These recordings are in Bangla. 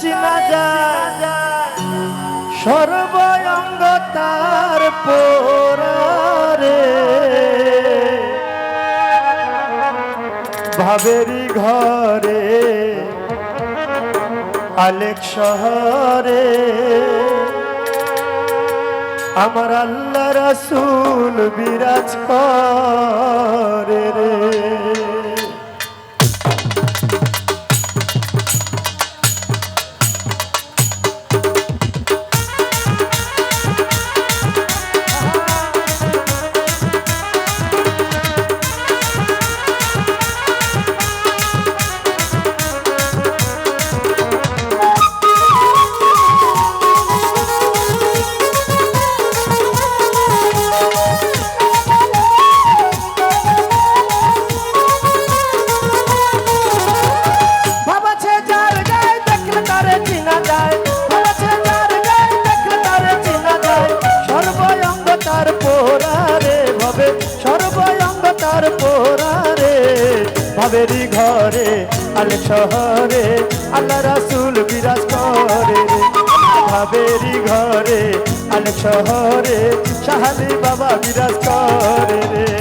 চিনা যায়। সর্বঙ্গ তার পোরারে। ভাবেরি ঘরে, আলেক শহরে। আমার আল্লাহ রাসূল বিরাজ করে রে। ভাবেরি ঘরে, আল শহরে, আল্লাহ রাসুল বিরাজ করে। কাবেরি ঘরে, আল শহরে শাহালি বাবা বিরাজ করে। রে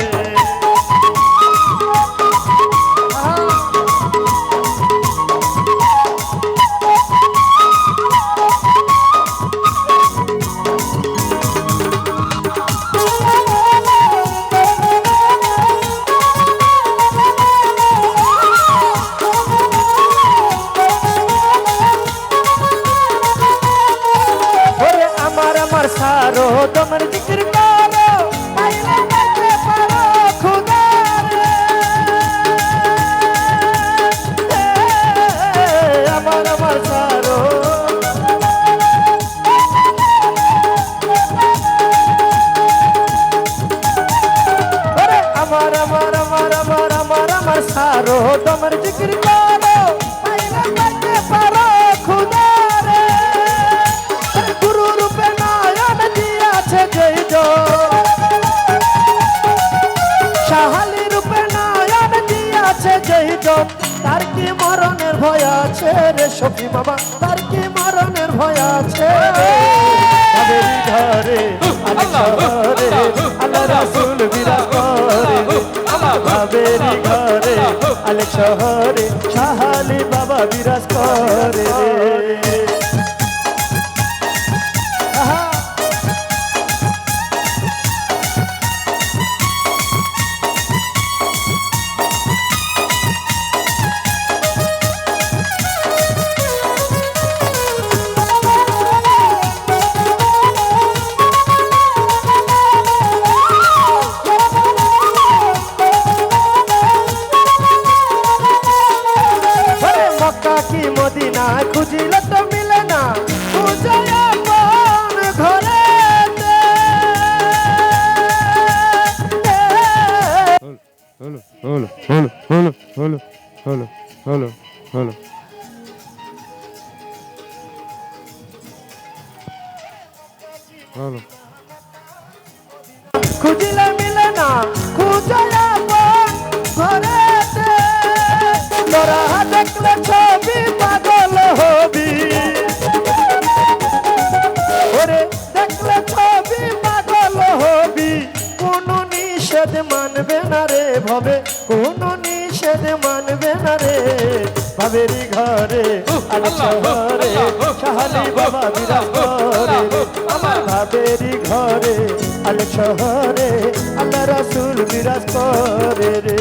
সারো তোমার জিকির করো। পাইলে পাইতে পারো আমার আমার জয় তার কি মরণের ভয় আছে রে সখী বাবা? তার কি মরণের ভয় আছে আল্লাহ শহরে সাহালি বাবা বিরাজ করে। খুঁজিলে তো মিলে না হলো। নিষেধ মানবে না রে ভবে কোন নিষেধ মানবে না রে ভাবেরি ঘরে আলো শহরে শাহালি বাবা বিরাজ করে রে আমার ভাবেরি ঘরে আলো শহরে আল্লাহ রাসূল বিরাজ করে রে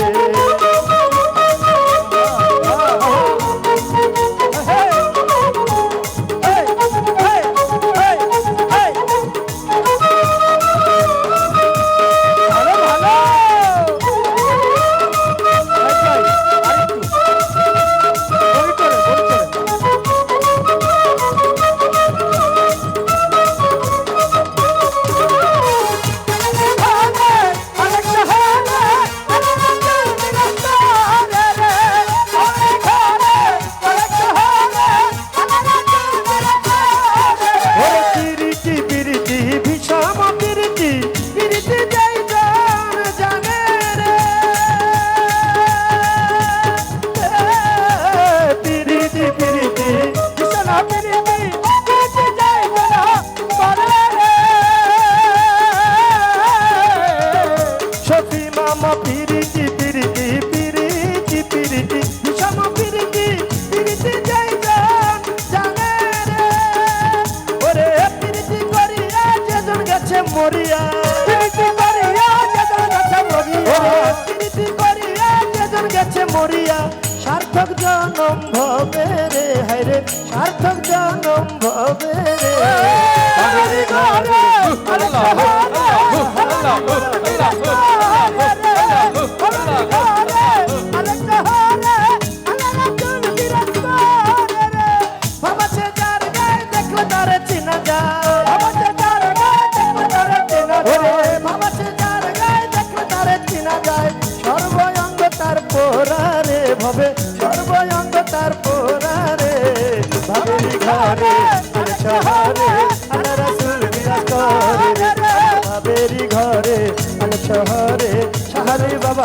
কাছে মরিয়া। প্রীতি করিয়া যেজন কাছে মরিয়া প্রীতি করিয়া যেজন কাছে মরিয়া সার্থক জনম ভবে রে। হরে সার্থক জনম ভবে রে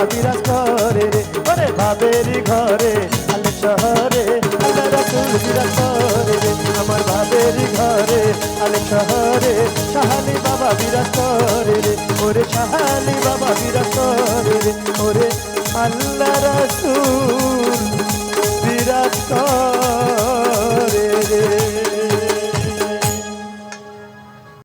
বিরাজ করে রে। ওরে ভাবেরি ঘরে আলে শহরে। আলে রাসূল বিরাজ করে রে। আমার ভাবেরি ঘরে আলে শহরে। শাহালি বাবা বিরাজ করে রে। ওরে শাহালি বাবা বিরাজ করে রে। ওরে আল্লাহ রসুল